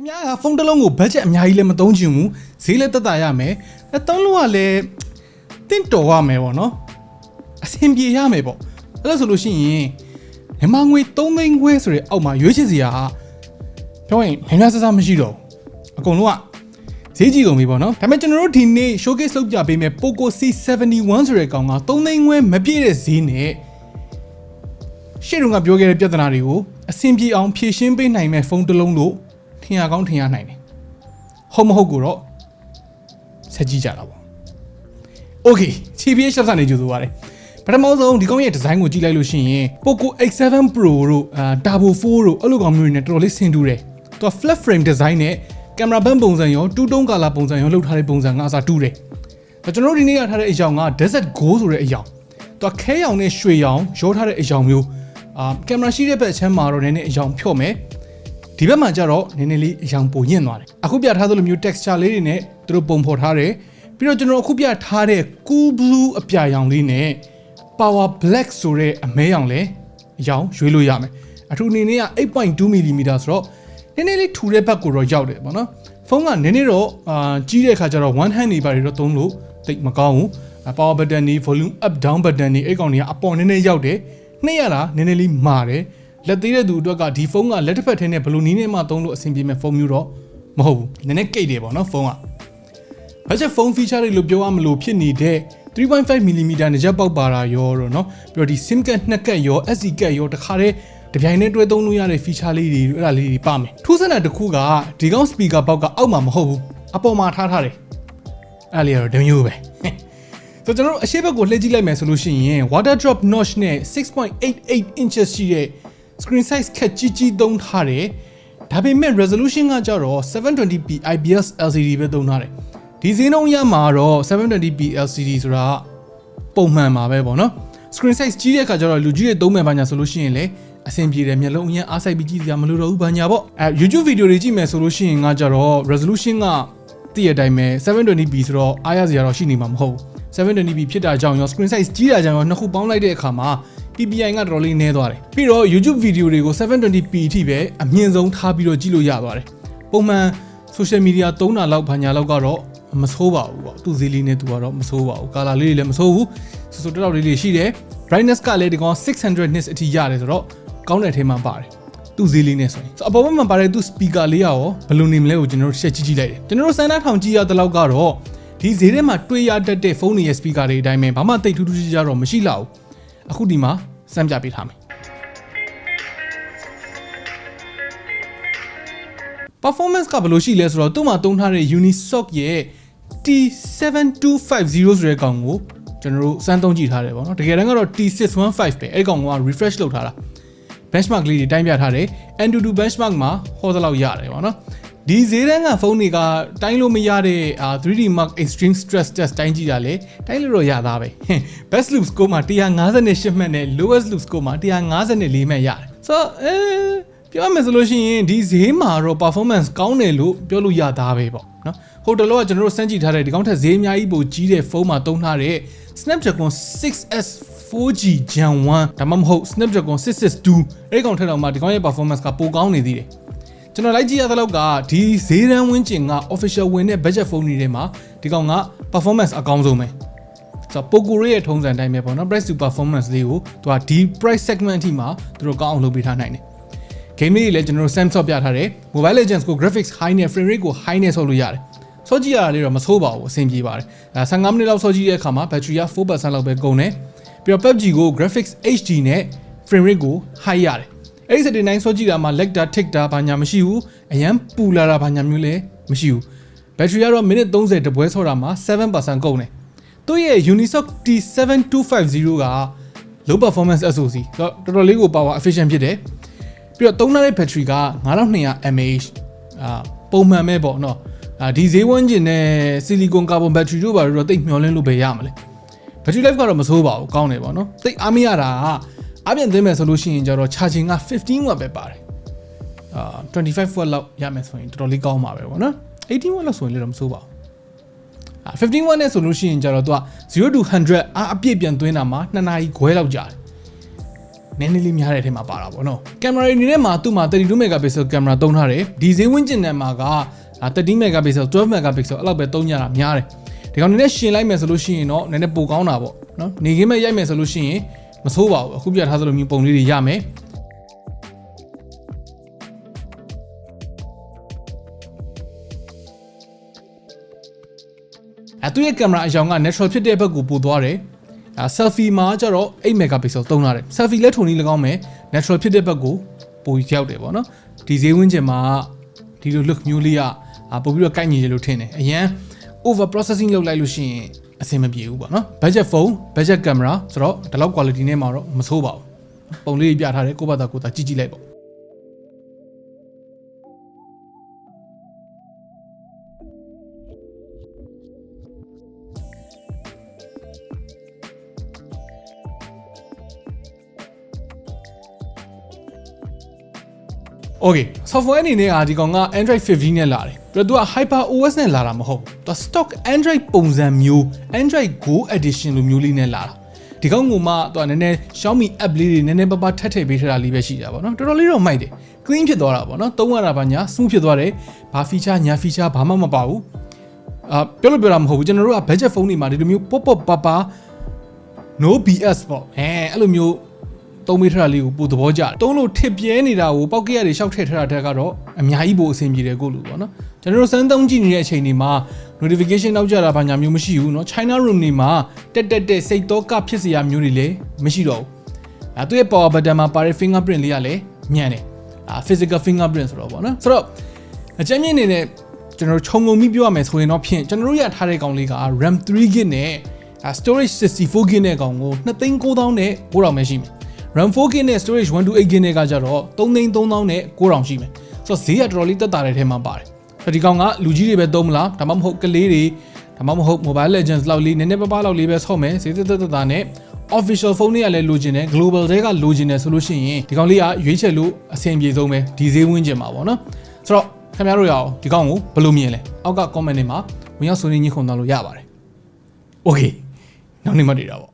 ခင်ဗျားကဖုန်းတစ်လုံးကိုဘတ်ဂျက်အများကြီးလည်းမသုံးချင်ဘူးဈေးလည်းတက်တာရမယ်အဲသုံးလို့ကလည်းတင့်တော်ရမယ်ပေါ့နော်အဆင်ပြေရမယ်ပေါ့အဲ့လိုဆိုလို့ရှိရင်မြန်မာငွေ3သိန်းခွဲဆိုတဲ့အောက်မှာရွေးချယ်စရာကပြောရင်များများဆဆမရှိတော့ဘူးအကုန်လုံးကဈေးကြီးကုန်ပြီပေါ့နော်ဒါပေမဲ့ကျွန်တော်တို့ဒီနေ့ showcase လုပ်ပြပေးမယ် Poco C71 ဆိုတဲ့ကောင်က3သိန်းခွဲမပြည့်တဲ့ဈေးနဲ့ရှေ့တုန်းကပြောခဲ့တဲ့ပြဿနာတွေကိုအဆင်ပြေအောင်ဖြေရှင်းပေးနိုင်မဲ့ဖုန်းတစ်လုံးလို့ထ င်ရကောင်းထင်ရနိုင်တယ်။ဟုတ်မဟုတ်ကိုတော့ဆက်ကြည့်ကြတာပေါ့။ Okay ခြေပြေးရှော့စနေကြိုဆိုပါရစေ။ပထမဆုံးဒီကောင်ရဲ့ဒီဇိုင်းကိုကြည့်လိုက်လို့ရှိရင် Poco X7 Pro တို့အာ Turbo 4တို့အဲ့လိုကောင်မျိုးတွေနဲ့တော်တော်လေးဆင်တူတယ်။သူက flat frame design နဲ့ကင်မရာဘန်းပုံစံရောတူတုံးကာလာပုံစံရောလုပ်ထားတဲ့ပုံစံကအစားတူတယ်။ဒါကျွန်တော်တို့ဒီနေ့ရထားတဲ့အယောင်က Desert Go ဆိုတဲ့အယောင်။သူကခဲရောင်နဲ့ရွှေရောင်ရောထားတဲ့အယောင်မျိုးအာကင်မရာရှိတဲ့ဘက်အချမ်းမှာတော့နည်းနည်းအယောင်ဖြော့မယ်။ ဒီဘက်မှာကျတော့နည်းနည်းလေးအယောင်ပိုညင့်သွားတယ်။အခုပြထားသလိုမျိုး texture လေးတွေနဲ့သူတို့ပုံဖော်ထားတယ်။ပြီးတော့ကျွန်တော်အခုပြထားတဲ့ cool blue အပြာရောင်လေးနဲ့ power black ဆိုတဲ့အမဲရောင်လဲအရောင်ရွေးလို့ရမယ်အထူအနေနဲ့က8.2 mm ဆိုတော့နည်းနည်းလေးထူတဲ့ဘက်ကိုတော့ရောက်တယ်ပေါ့နော်ဖုန်းကနည်းနည်းတော့အာကြီးတဲ့ခါကျတော့ one hand နေပါတွေတော့သုံးလို့တိတ်မကောင်းဘူး power button တွေ volume up down button တွေအဲ့ကောင်တွေကအပေါ်နည်းနည်းရောက်တယ်နှိမ့်ရတာနည်းနည်းလေးမာတယ် လက်သေးတဲ့သူအတွက်ကဒီဖုန်းကလက်တစ်ဖက်ထဲနဲ့ဘယ်လိုနည်းနဲ့မှသုံးလို့အဆင်ပြေမဲ့ဖုန်းမျိုးတော့မဟုတ်ဘူးနည်းနည်းကိတ်တယ်ပေါ့နော်ဖုန်းက budget phone feature တွေလို့ပြောရမလို့ဖြစ်နေတဲ့3.5 mm နဲ့ရက်ပေါက်ပါတာရောတော့เนาะပြီးတော့ဒီ SIM card နှစ်ကတ်ရော SD card ရောတခါတည်းတပြိုင်တည်းတွဲသုံးလို့ရတဲ့ feature လေးတွေအဲ့ဒါလေးတွေပါမယ်ထူးဆန်းတဲ့တစ်ခုကဒီကောင် speaker ဘောက်ကအောက်မှာမဟုတ်ဘူးအပေါ်မှာထားထားတယ်အဲ့လေးကတော့တမျိုးပဲဆိုတော့ကျွန်တော်တို့အရှိဘက်ကိုလှည့်ကြည့်လိုက်မယ်ဆိုလို့ရှိရင် water drop notch နဲ့6.88 inches ရှိတဲ့ screen size ခက်ကြီးကြီးသုံးထားတယ်ဒါပေမဲ့ resolution ကကြတော့ 720p IPS LCD ပဲသုံးထားတယ်ဒီဈေးနှုန်းရမှာတော့ 720p LCD ဆိုတာပုံမှန်ပါပဲပေါ့နော် screen size ကြီးတဲ့အခါကျတော့လူကြီးတွေသုံးမယ်ဘာညာဆိုလို့ရှိရင်လေအဆင်ပြေတယ်မျက်လုံးအရင်အားစိုက်ပြီးကြည့်စရာမလိုတော့ဘူးဘာညာပေါ့အဲ YouTube video တွေကြည့်မယ်ဆိုလို့ရှိရင်ကကြတော့ resolution ကတည့်ရတိုင်းပဲ 720p ဆိုတော့အားရစရာတော့ရှိနေမှာမဟုတ်ဘူး 720p ဖြစ်တာကြောင့်ရော screen size ကြီးတာကြောင့်ရောနှစ်ခုပေါင်းလိုက်တဲ့အခါမှာ PPI ကတော်တော်လေးနည်းသွားတယ်ပြီးတော့ YouTube video တွေကို 720p အထိပဲအမြင့်ဆုံးထားပြီးတော့ကြည့်လို့ရသွားတယ်ပုံမှန် social media သုံးတာလောက်ဘာညာလောက်ကတော့မဆိုးပါဘူးပေါ့သူ့ဈေးလေးနဲ့သူကတော့မဆိုးပါဘူးကာလာလေးတွေလည်းမဆိုးဘူးဆိုဆိုတောက်လေးတွေရှိတယ် brightness ကလည်းဒီကောင်600 nits အထိရတယ်ဆိုတော့ကောင်းတဲ့အထဲမှာပါတယ်သူ့ဈေးလေးနဲ့ဆိုရင်ဆိုအပေါ်ဘက်မှာပါတဲ့သူ့ speaker လေးရောဘယ်လိုနေမလဲကိုကျွန်တော်တို့ရှက်ကြည့်ကြည့်လိုက်တယ်ကျွန်တော်တို့စမ်းသားထောင်ကြည့်ရတဲ့လောက်ကတော့ဒီဈေးထဲမှာတွေ့ရတတ်တဲ့ဖုန်းတွေရဲ့ speaker တွေအတိုင်းပဲဘာမှတိတ်ထူးထူးခြားခြားတော့မရှိလောက်ဘူးအခုဒီမှာ စမ်းပြပေးထားမယ် performance ကဘယ်လိုရှိလဲဆိုတော့သူ့မှာတုံးထားတဲ့ Unisoc ရဲ့ T7250 ဆိုတဲ့ကောင်ကိုကျွန်တော်တို့စမ်းသုံးကြည့်ထားတယ်ပေါ့နော်တကယ်တမ်းကတော့ T615 ပဲအဲ့ကောင်က refresh လုပ်ထားတာ benchmark လေးတွေတိုင်းပြထားတယ် Antutu benchmark မှာဟောသလောက်ရတယ်ပေါ့နော် ဒီဈေးတန်းကဖုန်းတွေကတိုင်းလို့မရတဲ့ 3D Mark Extreme Stress Test တိုင်းကြည့်တာလေတိုင်းလို့တော့ရသားပဲ Best Loop Score မှာ158မှတ်နဲ့ Lowest Loop Score မှာ154မှတ်ရတယ်ဆိုတော့အဲပြောရမယ်ဆိုလို့ရှိရင်ဒီဈေးမှာတော့ performance ကောင်းတယ်လို့ပြောလို့ရသားပဲပေါ့နော်ဟိုတလောကကျွန်တော်တို့စမ်းကြည့်ထားတဲ့ဒီကောင်းထက်ဈေးအများကြီးပိုကြီးတဲ့ဖုန်းမှာတုံးထားတဲ့ Snapdragon 6s 4G Gen 1ဒါမှမဟုတ် Snapdragon 662အဲ့ကောင်ထက်တော့မှဒီကောင်ရဲ့ performance ကပိုကောင်းနေသေးတယ် ကျွန်တော်လိုက်ကြည့်ရတဲ့လောက်ကဒီဈေးတန်းဝင်းကျင်က official ဝင်တဲ့ budget phone တွေထဲမှာဒီကောင်က performance အကောင်းဆုံးပဲဆိုတော့ Poco ရဲ့ထုံးစံတိုင်းပဲပေါ့နော် price to performance လေးကိုသူကဒီ price segment အထိမှာသူတို့ကောင်းအောင်လုပ်ပေးထားနိုင်တယ် game လေးတွေလည်းကျွန်တော်တို့ Samsung ပြထားတယ် Mobile Legends ကို graphics high နဲ့ frame rate ကို high နဲ့ဆော့လို့ရတယ်ဆော့ကြည့်ရတာလေးတော့မဆိုးပါဘူးအဆင်ပြေပါတယ်အဲ15မိနစ်လောက်ဆော့ကြည့်တဲ့အခါမှာ battery က4%လောက်ပဲကုန်တယ်ပြီးတော့ PUBG ကို graphics HD နဲ့ frame rate ကို high ရတယ် အဲ့ဒီ79ဆော့ကြည့်တာမှာ lag တာ tick တာဘာညာမရှိဘူးအရန်ပူလာတာဘာညာမျိုးလည်းမရှိဘူး battery ကတော့မိနစ်30တပွဲဆော့တာမှာ7%ကုန်တယ်သူ့ရဲ့ Unisoc T7250 က low performance SoC ဆိုတော့တော်တော်လေးကို power efficient ဖြစ်တယ်ပြီးတော့သုံးထားတဲ့ battery က9200 mAh အာပုံမှန်ပဲပေါ့နော်အာဒီဈေးဝန်းကျင်နဲ့ silicon carbon battery တို့ဘာလို့တော့တိတ်မျောလင်းလို့ပဲရမှာလဲ battery life ကတော့မဆိုးပါဘူးကောင်းတယ်ပေါ့နော်တိတ်အားမရတာက အပြင်သွင်းမယ်ဆိုလို့ရှိရင်ကျတော့ charging က15 watt ပဲပါတယ်အာ25 watt လောက်ရမယ်ဆိုရင်တော်တော်လေးကောင်းပါပဲပေါ့နော်18 watt လောက်ဆိုရင်လည်းတော့မဆိုးပါဘူးအာ15 watt နဲ့ဆိုလို့ရှိရင်ကျတော့သူက0 to 100အားအပြည့်ပြန်သွင်းတာမှာ2နာရီခွဲလောက်ကြာတယ်နည်းနည်းလေးများတဲ့အထဲမှာပါတာပေါ့နော်ကင်မရာအနေနဲ့မှာသူ့မှာ32 megapixel ကင်မရာသုံးထားတယ်ဒီဈေးဝန်းကျင်နဲ့မှာက13 megapixel 12 megapixel အဲ့လောက်ပဲသုံးကြတာများတယ်ဒီကောင်နည်းနည်းရှင်လိုက်မယ်ဆိုလို့ရှိရင်တော့နည်းနည်းပိုကောင်းတာပေါ့နော်နေခင်းမဲ့ရိုက်မယ်ဆိုလို့ရှိရင် မဆိုးပါဘူးအခုပြထားသလိုမျိုးပုံလေးတွေရမယ်အဲသူရဲ့ကင်မရာအရောင်က natural ဖြစ်တဲ့ဘက်ကိုပို့သွားတယ်အဲ selfie မှာကျတော့8 megapixel သုံးလာတယ် selfie လက်ထုံနည်း၎င်းမယ် natural ဖြစ်တဲ့ဘက်ကိုပိုရောက်တယ်ပေါ့နော်ဒီဈေးဝန်းကျင်မှာဒီလို look မျိုးလေးကအာပို့ပြီးတော့ကိုက်ညီတယ်လို့ထင်တယ်အရန် over processing လုပ်လိုက်လို့ရှိရင် အဆင်မပြေဘူးပေါ့နော် budget phone budget camera ဆိုတော့ဒီလောက် quality နဲ့မှာတော့မဆိုးပါဘူးပုံလေးပြထားတယ်ကိုယ့်ဘာသာကိုယ်သာကြည့်ကြည့်လိုက်ပေါ့ Okay software အနေနဲ့ကဒီကောင်က Android 15နဲ့လာတယ် ပြီးတော့သူက Hyper OS နဲ့လာတာမဟုတ်ဘူးသူက stock Android ပုံစံမျိုး Android Go edition လိုမျိုးလေးနဲ့လာတာဒီကောင်ကမှသူကနည်းနည်း Xiaomi app လေးတွေနည်းနည်းပါးပါးထပ်ထည့်ပေးထားတာလေးပဲရှိတာပေါ့နော်တော်တော်လေးတော့မိုက်တယ် clean ဖြစ်သွားတာပေါ့နော်သုံးရတာပါညာ smooth ဖြစ်သွားတယ်ဘာ feature ညာ feature ဘာမှမပါဘူးအာပြောလို့ပြောတာမဟုတ်ဘူးကျွန်တော်တို့က budget phone တွေမှာဒီလိုမျိုး pop pop ပါပါ no BS ပေါ့အဲအဲ့လိုမျိုး သုံးမိထားတာလေးကိုပိုသဘောကျတယ်သုံးလို့ထစ်ပြဲနေတာကိုပောက်ကရတွေရှောက်ထည့်ထားတာတက်ကတော့အများကြီးပိုအဆင်ပြေတယ်ကိုလို့ပေါ့နော်ကျွန်တော်တို့စမ်းသုံးကြည့်နေတဲ့အချိန်တွေမှာ notification နောက်ကျတာဘာညာမျိုးမရှိဘူးเนาะ China room တွေမှာတက်တက်တက်စိတ်တော့ကဖြစ်စရာမျိုးတွေလည်းမရှိတော့ဘူးအဲသူရဲ့ power button မှာပါတဲ့ fingerprint လေးကလည်းညံ့တယ်အာ physical fingerprint ဆိုတော့ပေါ့နော်ဆိုတော့အကြမ်းမြင့်နေတဲ့ကျွန်တော်တို့ခြုံငုံပြီးပြောရမယ်ဆိုရင်တော့ဖြင့်ကျွန်တော်တို့ရထားတဲ့ကောင်လေးက RAM 3GB နဲ့ storage 64GB နဲ့ကောင်ကို2,9000နဲ့9000ပဲရှိမယ် RAM 4GB နဲ့ storage 128GB နဲ့ကကြတော့3,3000နဲ့9000ရှိမယ်ဆိုတော့ဈေးကတော်တော်လေးတက်တာတဲ့ထဲမှာပါတယ်ဆိုတော့ဒီကောင်ကလူကြီးတွေပဲသုံးမလားဒါမှမဟုတ်ကလေးတွေဒါမှမဟုတ် Mobile Legends လောက်လေးနည်းနည်းပါးပါးလောက်လေးပဲဆော့မယ်ဈေးတက်တက်တက်တာနဲ့ official phone တွေကလည်းလိုချင်တယ် global တွေကလိုချင်တယ်ဆိုလို့ရှိရင်ဒီကောင်လေးကရွေးချယ်လို့အဆင်ပြေဆုံးပဲဒီဈေးဝန်းကျင်မှာပေါ့နော်ဆိုတော့ခင်ဗျားတို့ရအောင်ဒီကောင်ကိုဘယ်လိုမြင်လဲအောက်က comment တွေမှာဝင်ရောက်ဆွေးနွေးညှိခုံသွားလို့ရပါတယ် okay နောက်နေ့မှတွေ့တာပေါ့